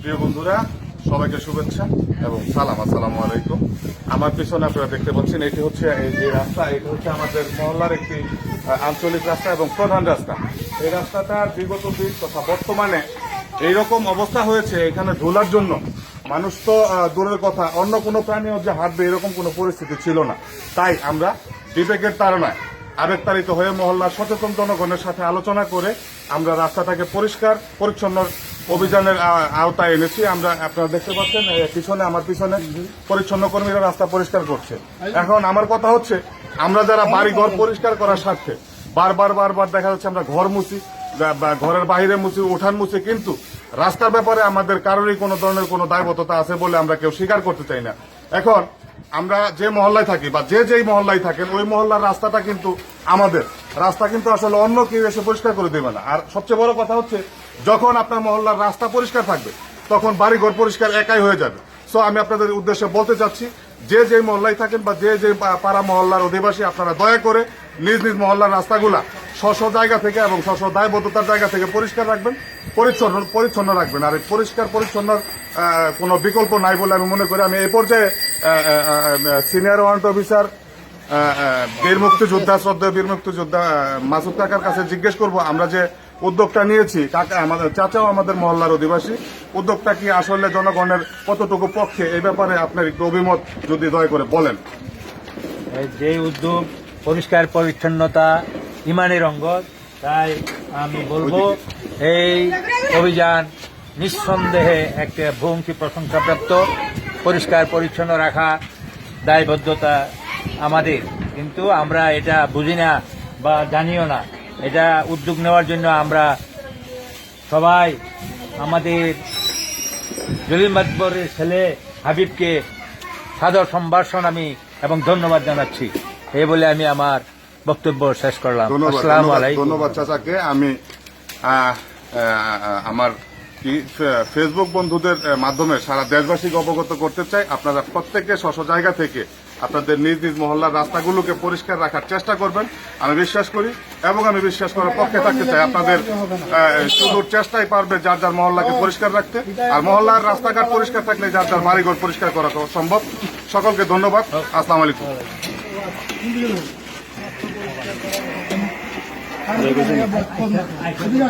প্রিয় বন্ধুরা, সবাইকে শুভেচ্ছা এবং সালাম। আসসালামু আলাইকুম। আমার পিছনে আপনারা দেখতে পাচ্ছেন, এটি হচ্ছে এই যে রাস্তা, এটি হচ্ছে আমাদের মহল্লার একটি আঞ্চলিক রাস্তা এবং প্রধান রাস্তা। এই রাস্তাটার বিগত দিন তথা বর্তমানে এইরকম অবস্থা হয়েছে, এখানে ঢোলার জন্য। মানুষ তো দূরের কথা, অন্য কোনো প্রাণীও যে হাঁটবে, এরকম কোনো পরিস্থিতি ছিল না। তাই আমরা বিবেকের তাড়নায় আবেগতাড়িত হয়ে মহল্লার সচেতন জনগণের সাথে আলোচনা করে আমরা রাস্তাটাকে পরিষ্কার, পরিচ্ছন্ন অভিযানের আওতায় এনেছি। আমরা আপনারা দেখতে পাচ্ছেন পিছনে, আমার পিছনে পরিচ্ছন্ন কর্মীরা রাস্তা পরিষ্কার করছে। এখন আমার কথা হচ্ছে, আমরা যারা বাড়ি ঘর পরিষ্কার করার স্বার্থে, বারবার বারবার দেখা যাচ্ছে আমরা ঘর মুছি ঘরের বাইরে মুছি, উঠান মুছি, কিন্তু রাস্তার ব্যাপারে আমাদের কারোরই কোনো ধরনের কোনো দায়বদ্ধতা আছে বলে আমরা কেউ স্বীকার করতে চাই না। এখন আমরা যে মহল্লায় থাকি বা যে যেই মহল্লায় থাকেন, ওই মহল্লার রাস্তাটা কিন্তু আমাদের। রাস্তা কিন্তু আসলে অন্য কেউ এসে পরিষ্কার করে দেবে না। আর সবচেয়ে বড় কথা হচ্ছে, যখন আপনার মহল্লার রাস্তা পরিষ্কার থাকবে, তখন বাড়িঘর পরিষ্কার একাই হয়ে যাবে। সো আমি আপনাদের উদ্দেশ্যে বলতে চাচ্ছি, যে যে মহল্লায় থাকেন বা যে যে পাড়া মহল্লার অধিবাসী, আপনারা দয়া করে নিজ নিজ মহল্লার রাস্তাগুলা স্ব জায়গা থেকে এবং স্ব দায়বদ্ধতার জায়গা থেকে পরিষ্কার রাখবেন, পরিচ্ছন্ন পরিচ্ছন্ন রাখবেন। আর এই পরিষ্কার পরিচ্ছন্ন কোনো বিকল্প নাই বলে আমি মনে করি। আমি এই পর্যায়ে সিনিয়র ওয়ারেন্ট অফিসার বীর মুক্তিযোদ্ধা শ্রদ্ধা বীর মুক্তিযোদ্ধা মাসুদ কাকার কাছে জিজ্ঞেস করব, আমরা যে উদ্যোগটা নিয়েছি, কাকা, আমাদের চাচাও আমাদের মহল্লার অধিবাসী, উদ্যোগটা কি আসলে জনগণের কতটুকু পক্ষে? এই ব্যাপারে আপনার একটু অভিমত যদি দয়া করে বলেন। যে উদ্যোগ, পরিষ্কার পরিচ্ছন্নতা, ইমানের অঙ্গ, তাই আমি বলব, এই অভিযান নিঃসন্দেহে একটা বহুমুখী প্রশংসাপ্রাপ্ত। পরিষ্কার পরিচ্ছন্ন রাখা দায়বদ্ধতা আমাদের। কিন্তু আমরা এটা বুঝি না বা জানিও না। এটা উদ্যোগ নেওয়ার জন্য আমরা সবাই আমাদের জলিল মাতবরের ছেলে হাবিবকে সাদর সম্ভাষণ আমি এবং ধন্যবাদ জানাচ্ছি। এই বলে আমি আমার বক্তব্য শেষ করলাম। ধন্যবাদ চাচাকে। আমি আমার ফেসবুক বন্ধুদের মাধ্যমে সারা দেশবাসীকে অবগত করতে চাই। আপনারা প্রত্যেকে স্ব জায়গা থেকে আপনাদের নিজ নিজ মহল্লার রাস্তাগুলোকে পরিষ্কার রাখার চেষ্টা করবেন। আমি বিশ্বাস করি এবং আমি বিশ্বাস করার পক্ষে থাকতে চাই। আপনাদের সুদূর চেষ্টাই পারবে যার যার মহল্লাকে পরিষ্কার রাখতে। আর মহল্লার রাস্তাঘাট পরিষ্কার থাকলে যার যার বাড়িঘর পরিষ্কার করা সম্ভব। সকলকে ধন্যবাদ। আসসালামু আলাইকুম।